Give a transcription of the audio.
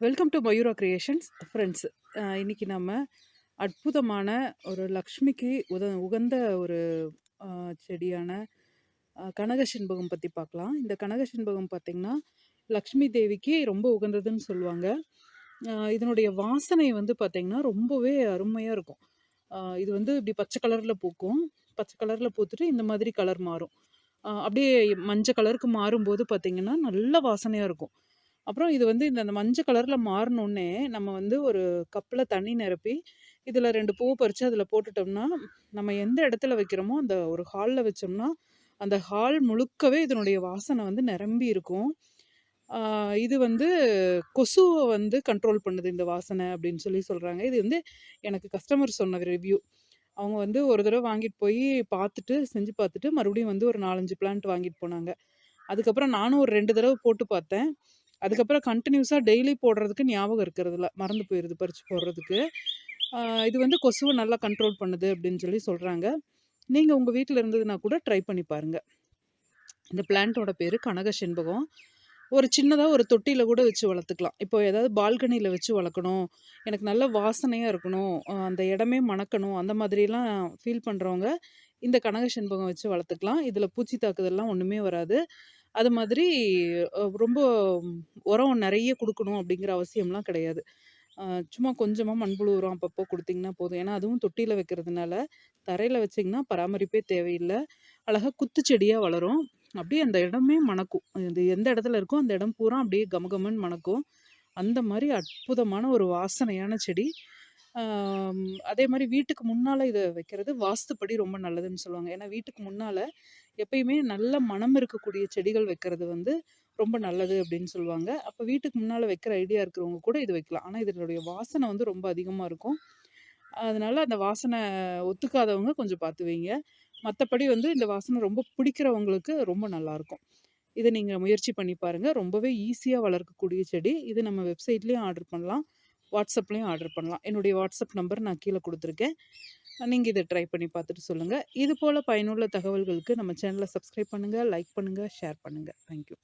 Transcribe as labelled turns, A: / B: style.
A: Welcome to Mayura creations friends இன்றைக்கி நம்ம அற்புதமான ஒரு லக்ஷ்மிக்கு உத உகந்த ஒரு செடியான கனக செண்பகம் பற்றி பார்க்கலாம் இந்த கனக செண்பகம் பார்த்திங்கன்னா லக்ஷ்மி தேவிக்கு ரொம்ப உகந்ததுன்னு சொல்லுவாங்க. இதனுடைய வாசனை வந்து பார்த்திங்கன்னா ரொம்பவே அருமையாக இருக்கும். இது வந்து இப்படி பச்சை கலரில் பூக்கும். பச்சை கலரில் பூத்துட்டு இந்த மாதிரி கலர் மாறும். அப்படியே மஞ்சள் கலருக்கு மாறும்போது பார்த்திங்கன்னா நல்ல வாசனையாக இருக்கும். அப்புறம் இது வந்து இந்த அந்த மஞ்சள் கலரில் மாறினோடனே நம்ம வந்து ஒரு கப்பில் தண்ணி நிரப்பி, இதில் ரெண்டு பூ பறித்து அதில் போட்டுட்டோம்னா, நம்ம எந்த இடத்துல வைக்கிறோமோ, அந்த ஒரு ஹாலில் வச்சோம்னா, அந்த ஹால் முழுக்கவே இதனுடைய வாசனை வந்து நிரம்பி இருக்கும். இது வந்து கொசுவை வந்து கண்ட்ரோல் பண்ணுது இந்த வாசனை அப்படின்னு சொல்லி சொல்கிறாங்க இது வந்து எனக்கு கஸ்டமர் சொன்ன ரிவ்யூ. அவங்க வந்து ஒரு தடவை வாங்கிட்டு போய் பார்த்துட்டு, செஞ்சு பார்த்துட்டு, மறுபடியும் வந்து ஒரு 4, 5 பிளான்ட் வாங்கிட்டு போனாங்க. அதுக்கப்புறம் நானும் ஒரு ரெண்டு தடவை போட்டு பார்த்தேன். அதுக்கப்புறம் கண்டினியூஸாக டெய்லி போடுறதுக்கு ஞாபகம் இருக்கிறதுல மறந்து போயிடுது பறித்து போடுறதுக்கு. இது வந்து கொசுவை நல்லா கண்ட்ரோல் பண்ணுது அப்படின்னு சொல்லி சொல்கிறாங்க நீங்கள் உங்கள் வீட்டில் இருந்ததுனா கூட ட்ரை பண்ணி பாருங்கள் இந்த பிளான்ட்டோட பேர் கனக செண்பகம். ஒரு சின்னதாக ஒரு தொட்டியில் கூட வச்சு வளர்த்துக்கலாம். இப்போ ஏதாவது பால்கனியில் வச்சு வளர்க்கணும், எனக்கு நல்ல வாசனையாக இருக்கணும், அந்த இடமே மணக்கணும், அந்த மாதிரிலாம் ஃபீல் பண்ணுறவங்க இந்த கனக செண்பகம் வச்சு வளர்த்துக்கலாம். இதில் பூச்சி தாக்குதல்லாம் ஒன்றுமே வராது. அது மாதிரி ரொம்ப உரம் நிறைய கொடுக்கணும் அப்படிங்கிற அவசியம்லாம் கிடையாது. சும்மா கொஞ்சமாக மண்புழு உரம் அப்பப்போ கொடுத்தீங்கன்னா போதும். ஏன்னா அதுவும் தொட்டியில் வைக்கிறதுனால, தரையில் வச்சீங்கன்னா பராமரிப்பே தேவையில்லை அழகாக குத்து செடியாக வளரும். அப்படியே அந்த இடமே மணக்கும். இது எந்த இடத்துல இருக்கோ அந்த இடம் பூரா அப்படியே கமகமன்னு மணக்கும். அந்த மாதிரி அற்புதமான ஒரு வாசனையான செடி. அதே மாதிரி வீட்டுக்கு முன்னால் இதை வைக்கிறது வாஸ்துப்படி ரொம்ப நல்லதுன்னு சொல்லுவாங்க. ஏன்னா வீட்டுக்கு முன்னால் எப்பயுமே நல்ல மணம் இருக்கக்கூடிய செடிகள் வைக்கிறது வந்து ரொம்ப நல்லது அப்படின்னு சொல்லுவாங்க. அப்போ வீட்டுக்கு முன்னால் வைக்கிற ஐடியா இருக்கிறவங்க கூட இது வைக்கலாம். ஆனால் இதனுடைய வாசனை வந்து ரொம்ப அதிகமாக இருக்கும். அதனால் அந்த வாசனை ஒத்துக்காதவங்க கொஞ்சம் பார்த்து வைங்க. மற்றபடி வந்து இந்த வாசனை ரொம்ப பிடிக்கிறவங்களுக்கு ரொம்ப நல்லாயிருக்கும். இதை நீங்கள் முயற்சி பண்ணி பாருங்கள் ரொம்பவே ஈஸியாக வளர்க்கக்கூடிய செடி. இது நம்ம வெப்சைட்லேயும் ஆர்டர் பண்ணலாம். வாட்ஸ்அப்லேயும் ஆர்டர் பண்ணலாம். என்னுடைய வாட்ஸ்அப் நம்பர் நான் கீழே கொடுத்துருக்கேன் நீங்கள் இதை ட்ரை பண்ணி பார்த்துட்டு சொல்லுங்கள் இது போல் பயனுள்ள தகவல்களுக்கு நம்ம சேனலை சப்ஸ்கிரைப் பண்ணுங்கள் லைக் பண்ணுங்கள் ஷேர் பண்ணுங்கள் தேங்க் யூ.